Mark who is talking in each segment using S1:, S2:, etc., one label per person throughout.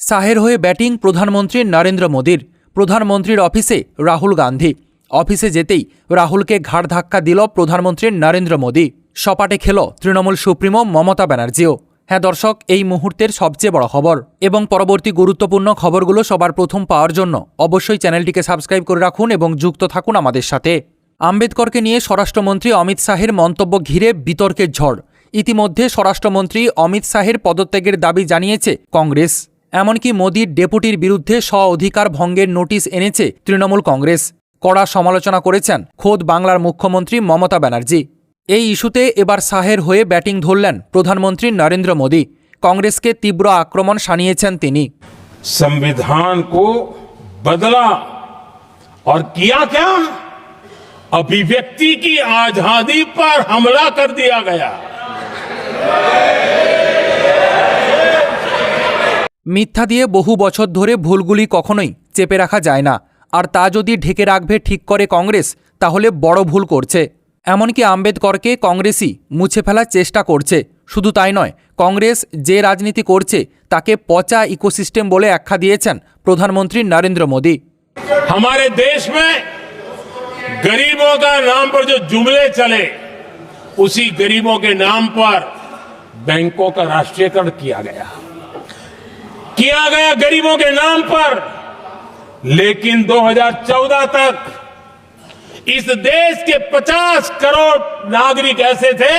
S1: সাহের হয়ে ব্যাটিং প্রধানমন্ত্রী নরেন্দ্র মোদীর প্রধানমন্ত্রীর অফিসে রাহুল গান্ধী। অফিসে যেতেই রাহুলকে ঘাড় ধাক্কা দিল প্রধানমন্ত্রী নরেন্দ্র মোদী। সপাটে খেল তৃণমূল সুপ্রিমো মমতা ব্যানার্জিও। হ্যাঁ দর্শক, এই মুহূর্তের সবচেয়ে বড় খবর এবং পরবর্তী গুরুত্বপূর্ণ খবরগুলো সবার প্রথম পাওয়ার জন্য অবশ্যই চ্যানেলটিকে সাবস্ক্রাইব করে রাখুন এবং যুক্ত থাকুন আমাদের সাথে। আম্বেদকরকে নিয়ে স্বরাষ্ট্রমন্ত্রী অমিত শাহের মন্তব্য ঘিরে বিতর্কের ঝড়। ইতিমধ্যে স্বরাষ্ট্রমন্ত্রী অমিত শাহের পদত্যাগের দাবি জানিয়েছে কংগ্রেস। এমনকি মোদীর ডেপুটির বিরুদ্ধে স্ব অধিকার ভঙ্গের নোটিশ এনেছে তৃণমূল কংগ্রেস কড়া সমালোচনা করেছেন খোদ বাংলার মুখ্যমন্ত্রী মমতা ব্যানার্জি এই ইস্যুতে এবার শাহের হয়ে ব্যাটিং ধরলেন প্রধানমন্ত্রী নরেন্দ্র মোদী কংগ্রেসকে তীব্র আক্রমণ শানিয়েছেন তিনি
S2: संविधान को बदला और किया क्या अभिव्यक्ति की आजादी पर हमला कर दिया गया
S1: মিথ্যা দিয়ে বহু বছর ধরে ভুলগুলি কখনোই চেপে রাখা যায় না আর তা যদি ঢেকে রাখবে ঠিক করে কংগ্রেস তাহলে বড় ভুল করছে এমনকি আম্বেদকরকে কংগ্রেসই মুছে ফেলার চেষ্টা করছে শুধু তাই নয় কংগ্রেস যে রাজনীতি করছে তাকে পচা ইকোসিস্টেম বলে আখ্যা দিয়েছেন প্রধানমন্ত্রী নরেন্দ্র মোদী
S2: हमारे देश में गरीबों का नाम पर जो जुमले चले उसी गरीबों के नाम पर बैंकों का राष्ट्रीयकरण किया गया किया गया गरीबों के नाम पर लेकिन 2014 तक इस देश के 50 करोड़ नागरिक ऐसे थे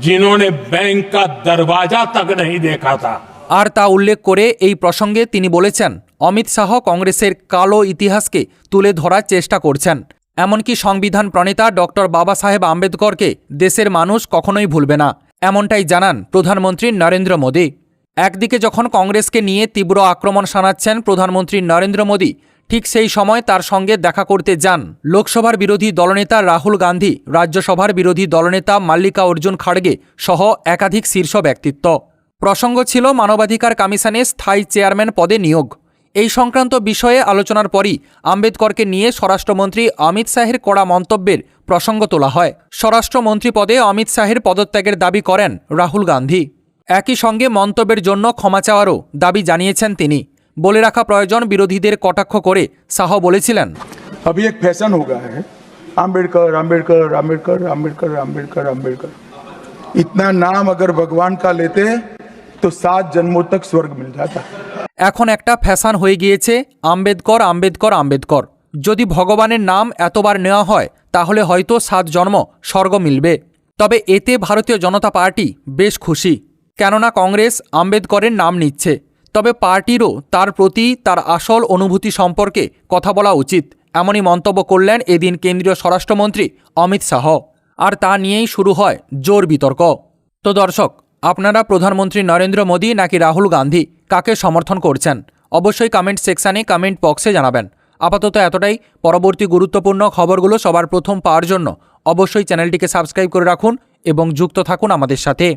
S2: जिन्होंने बैंक का दरवाजा तक नहीं देखा था
S1: আর তা উল্লেখ করে এই প্রসঙ্গে তিনি বলেছেন অমিত শাহ কংগ্রেসের কালো ইতিহাসকে তুলে ধরার চেষ্টা করছেন এমনকি সংবিধান প্রণেতা ডক্টর বাবা সাহেব আম্বেদকরকে দেশের মানুষ কখনোই ভুলবে না এমনটাই জানান প্রধানমন্ত্রী নরেন্দ্র মোদী একদিকে যখন কংগ্রেসকে নিয়ে তীব্র আক্রমণ শানাচ্ছেন প্রধানমন্ত্রী নরেন্দ্র মোদী, ঠিক সেই সময় তার সঙ্গে দেখা করতে যান লোকসভার বিরোধী দলনেতা রাহুল গান্ধী, রাজ্যসভার বিরোধী দলনেতা মাল্লিকা অর্জুন খাড়গে সহ একাধিক শীর্ষ ব্যক্তিত্ব। প্রসঙ্গ ছিল মানবাধিকার কমিশনে স্থায়ী চেয়ারম্যান পদে নিয়োগ। এই সংক্রান্ত বিষয়ে আলোচনার পরই আম্বেদকরকে নিয়ে স্বরাষ্ট্রমন্ত্রী অমিত শাহের কড়া মন্তব্যের প্রসঙ্গ তোলা হয়। স্বরাষ্ট্রমন্ত্রী পদে অমিত শাহের পদত্যাগের দাবি করেন রাহুল গান্ধী। একই সঙ্গে মন্তব্যের জন্য ক্ষমা চাওয়ারও দাবি জানিয়েছেন তিনি বলে রাখা প্রয়োজন বিরোধীদের কটাক্ষ করে শাহ বলেছিলেন
S3: अभी एक फैशन हो गया है आम्बेडकर आम्बेडकर आम्बेडकर आम्बेडकर आम्बेडकर आम्बेडकर इतना नाम अगर भगवान का लेते तो सात जन्मों तक स्वर्ग मिल जाता
S1: এখন একটা ফ্যাশন হয়ে গিয়েছে আম্বেদকর আম্বেদকর আম্বেদকর যদি ভগবানের নাম এতবার নেওয়া হয় তাহলে হয়তো সাত জন্ম স্বর্গ মিলবে তবে এতে ভারতীয় জনতা পার্টি বেশ খুশি কেননা কংগ্রেস আম্বেদকরের নাম নিচ্ছে। তবে পার্টিরও তার প্রতি তার আসল অনুভূতি সম্পর্কে কথা বলা উচিত, এমনই মন্তব্য করলেন এদিন কেন্দ্রীয় স্বরাষ্ট্রমন্ত্রী অমিত শাহ। আর তা নিয়েই শুরু হয় জোর বিতর্ক। তো দর্শক, আপনারা প্রধানমন্ত্রী নরেন্দ্র মোদী নাকি রাহুল গান্ধী, কাকে সমর্থন করছেন? অবশ্যই কমেন্ট সেকশানে কমেন্ট বক্সে জানাবেন। আপাতত এতটাই। পরবর্তী গুরুত্বপূর্ণ খবরগুলো সবার প্রথম পাওয়ার জন্য অবশ্যই চ্যানেলটিকে সাবস্ক্রাইব করে রাখুন এবং যুক্ত থাকুন আমাদের সাথে।